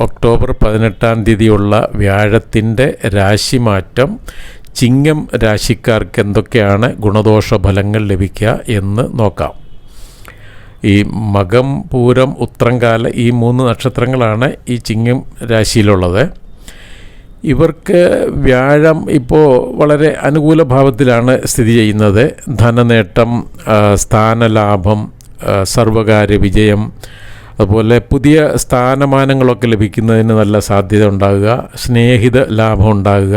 October പതിനെട്ടാം തീയതിയുള്ള വ്യാഴത്തിന്റെ രാശിമാറ്റം ചിങ്ങം രാശിക്കാർക്ക് എന്തൊക്കെയാണ് ഗുണദോഷ ഫലങ്ങൾ ലഭിക്കുക എന്ന് നോക്കാം. ഈ മകം പൂരം ഉത്രംകാല ഈ മൂന്ന് നക്ഷത്രങ്ങളാണ് ഈ ചിങ്ങം രാശിയിലുള്ളത്. ഇവർക്ക് വ്യാഴം ഇപ്പോൾ വളരെ അനുകൂല ഭാവത്തിലാണ് സ്ഥിതി ചെയ്യുന്നത്. ധനനേട്ടം സ്ഥാനലാഭം സർവകാര്യ വിജയം അതുപോലെ പുതിയ സ്ഥാനമാനങ്ങളൊക്കെ ലഭിക്കുന്നതിന് നല്ല സാധ്യത ഉണ്ടാകുക സ്നേഹിത ലാഭം ഉണ്ടാകുക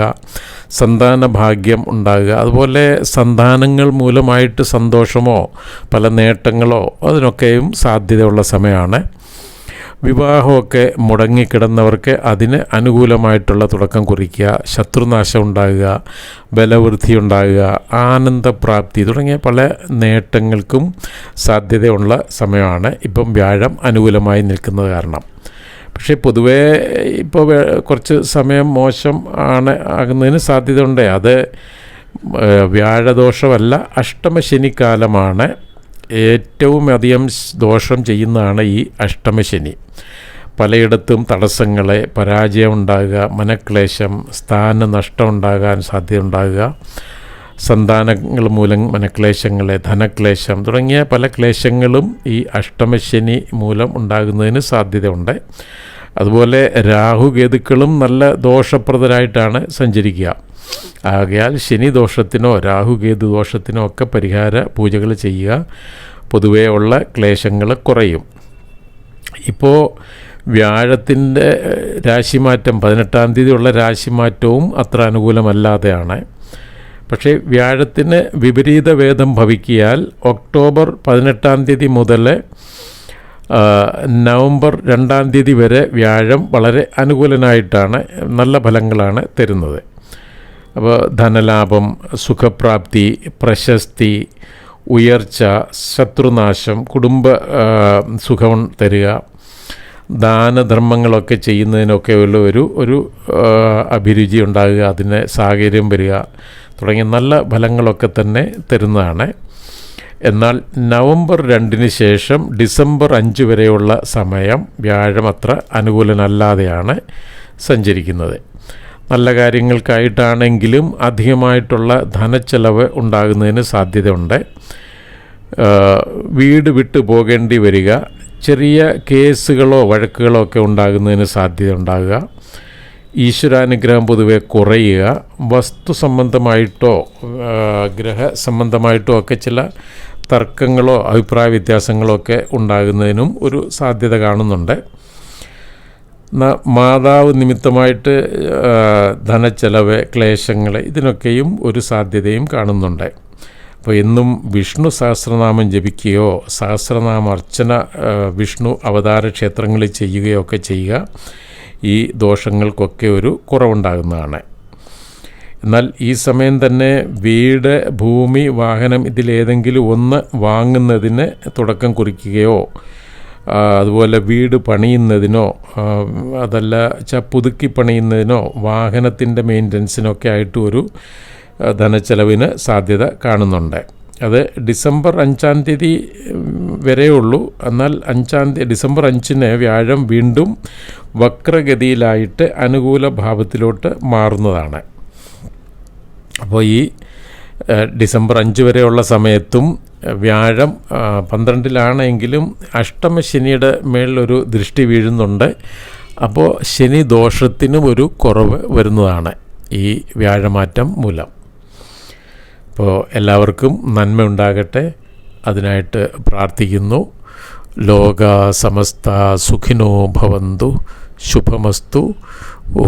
സന്താന ഭാഗ്യം ഉണ്ടാകുക. അതുപോലെ സന്താനങ്ങൾ മൂലമായിട്ട് സന്തോഷമോ പല നേട്ടങ്ങളോ അതിനൊക്കെയും സാധ്യതയുള്ള സമയമാണ്. വിവാഹമൊക്കെ മുടങ്ങിക്കിടന്നവർക്ക് അതിന് അനുകൂലമായിട്ടുള്ള തുടക്കം കുറിക്കുക ശത്രുനാശം ഉണ്ടാകുക ബലവൃദ്ധി ഉണ്ടാകുക ആനന്ദപ്രാപ്തി തുടങ്ങിയ പല നേട്ടങ്ങൾക്കും സാധ്യതയുള്ള സമയമാണ് ഇപ്പം വ്യാഴം അനുകൂലമായി നിൽക്കുന്നത് കാരണം. പക്ഷേ പൊതുവേ ഇപ്പോൾ കുറച്ച് സമയം മോശം ആണ് ആകുന്നതിന് സാധ്യതയുണ്ട്. അത് വ്യാഴദോഷമല്ല അഷ്ടമശനിക്കാലമാണ് ഏറ്റവും അധികം ദോഷം ചെയ്യുന്നതാണ് ഈ അഷ്ടമശനി. പലയിടത്തും തടസ്സങ്ങളെ പരാജയം ഉണ്ടാകുക മനക്ലേശം സ്ഥാന നഷ്ടം ഉണ്ടാകാൻ സാധ്യത ഉണ്ടാകുക സന്താനങ്ങൾ മൂലം മനക്ലേശങ്ങളെ ധനക്ലേശം തുടങ്ങിയ പല ക്ലേശങ്ങളും ഈ അഷ്ടമശനി മൂലം ഉണ്ടാകുന്നതിന് സാധ്യതയുണ്ട്. അതുപോലെ രാഹുകേതുക്കളും നല്ല ദോഷപ്രദരായിട്ടാണ് സഞ്ചരിക്കുക. ആകയാൽ ശനി ദോഷത്തിനോ രാഹുകേതു ദോഷത്തിനോ ഒക്കെ പരിഹാര പൂജകൾ ചെയ്യുക. പൊതുവേ ഉള്ള ക്ലേശങ്ങൾ കുറയും. ഇപ്പോൾ വ്യാഴത്തിന്റെ രാശിമാറ്റം പതിനെട്ടാം തീയതി ഉള്ള രാശിമാറ്റവും അത്ര അനുകൂലമല്ലാതെയാണ്. പക്ഷേ വ്യാഴത്തിന് വിപരീത വേദം ഭവിക്കിയാൽ ഒക്ടോബർ പതിനെട്ടാം തീയതി മുതൽ നവംബർ രണ്ടാം തീയതി വരെ വ്യാഴം വളരെ അനുകൂലനായിട്ടാണ് നല്ല ഫലങ്ങളാണ് തരുന്നത്. അപ്പോൾ ധനലാഭം സുഖപ്രാപ്തി പ്രശസ്തി ഉയർച്ച ശത്രുനാശം കുടുംബ സുഖം തരിക ദാനധർമ്മങ്ങളൊക്കെ ചെയ്യുന്നതിനൊക്കെ ഉള്ള ഒരു ഒരു അഭിരുചി ഉണ്ടാകുക അതിന് സാഹചര്യം വരിക തുടങ്ങിയ നല്ല ഫലങ്ങളൊക്കെ തന്നെ തരുന്നതാണ്. എന്നാൽ നവംബർ രണ്ടിന് ശേഷം ഡിസംബർ അഞ്ച് വരെയുള്ള സമയം വ്യാഴം അത്ര അനുകൂലനല്ലാതെയാണ് സഞ്ചരിക്കുന്നത്. നല്ല കാര്യങ്ങൾക്കായിട്ടാണെങ്കിലും അധികമായിട്ടുള്ള ധനച്ചെലവ് ഉണ്ടാകുന്നതിന് സാധ്യതയുണ്ട്. വീട് വിട്ടു പോകേണ്ടി വരിക ചെറിയ കേസുകളോ വഴക്കുകളോ ഒക്കെ ഉണ്ടാകുന്നതിന് സാധ്യത ഉണ്ടാകുക ഈശ്വരാനുഗ്രഹം പൊതുവെ കുറയുക വസ്തു സംബന്ധമായിട്ടോ ഗ്രഹ സംബന്ധമായിട്ടോ ഒക്കെ ചില തർക്കങ്ങളോ അഭിപ്രായ വ്യത്യാസങ്ങളോ ഒക്കെ ഉണ്ടാകുന്നതിനും ഒരു സാധ്യത കാണുന്നുണ്ട്. മാതാവ് നിമിത്തമായിട്ട് ധനച്ചെലവ് ക്ലേശങ്ങൾ ഇതിനൊക്കെയും ഒരു സാധ്യതയും കാണുന്നുണ്ട്. അപ്പോൾ എന്നും വിഷ്ണു സഹസ്രനാമം ജപിക്കുകയോ സഹസ്രനാമ അർച്ചന വിഷ്ണു അവതാര ക്ഷേത്രങ്ങളിൽ ചെയ്യുകയോ ഒക്കെ ചെയ്യുക ഈ ദോഷങ്ങൾക്കൊക്കെ ഒരു കുറവുണ്ടാകുന്നതാണ്. എന്നാൽ ഈ സമയം തന്നെ വീട് ഭൂമി വാഹനം ഇതിലേതെങ്കിലും ഒന്ന് വാങ്ങുന്നതിന് തുടക്കം കുറിക്കുകയോ അതുപോലെ വീട് പണിയുന്നതിനോ അതല്ല ച പുതുക്കി പണിയുന്നതിനോ വാഹനത്തിന്റെ മെയിന്റനൻസിനൊക്കെ ആയിട്ട് ഒരു ധനച്ചെലവിന് സാധ്യത കാണുന്നുണ്ട്. അത് ഡിസംബർ അഞ്ചാം തീയതി വരെയുള്ളൂ. എന്നാൽ അഞ്ചാം തീയതി ഡിസംബർ അഞ്ചിന് വ്യാഴം വീണ്ടും വക്രഗതിയിലായിട്ട് അനുകൂല ഭാവത്തിലോട്ട് മാറുന്നതാണ്. അപ്പോൾ ഈ ഡിസംബർ അഞ്ച് വരെയുള്ള സമയത്തും വ്യാഴം പന്ത്രണ്ടിലാണെങ്കിലും അഷ്ടമ ശനിയുടെ മേളിലൊരു ദൃഷ്ടി വീഴുന്നുണ്ട്. അപ്പോൾ ശനി ദോഷത്തിനും ഒരു കുറവ് വരുന്നതാണ് ഈ വ്യാഴമാറ്റം മൂലം. അപ്പോൾ എല്ലാവർക്കും നന്മ ഉണ്ടാകട്ടെ. അതിനായിട്ട് പ്രാർത്ഥിക്കുന്നു. ലോക സമസ്ത സുഖിനോ ഭവന്തു. ശുഭമസ്തു. ഓ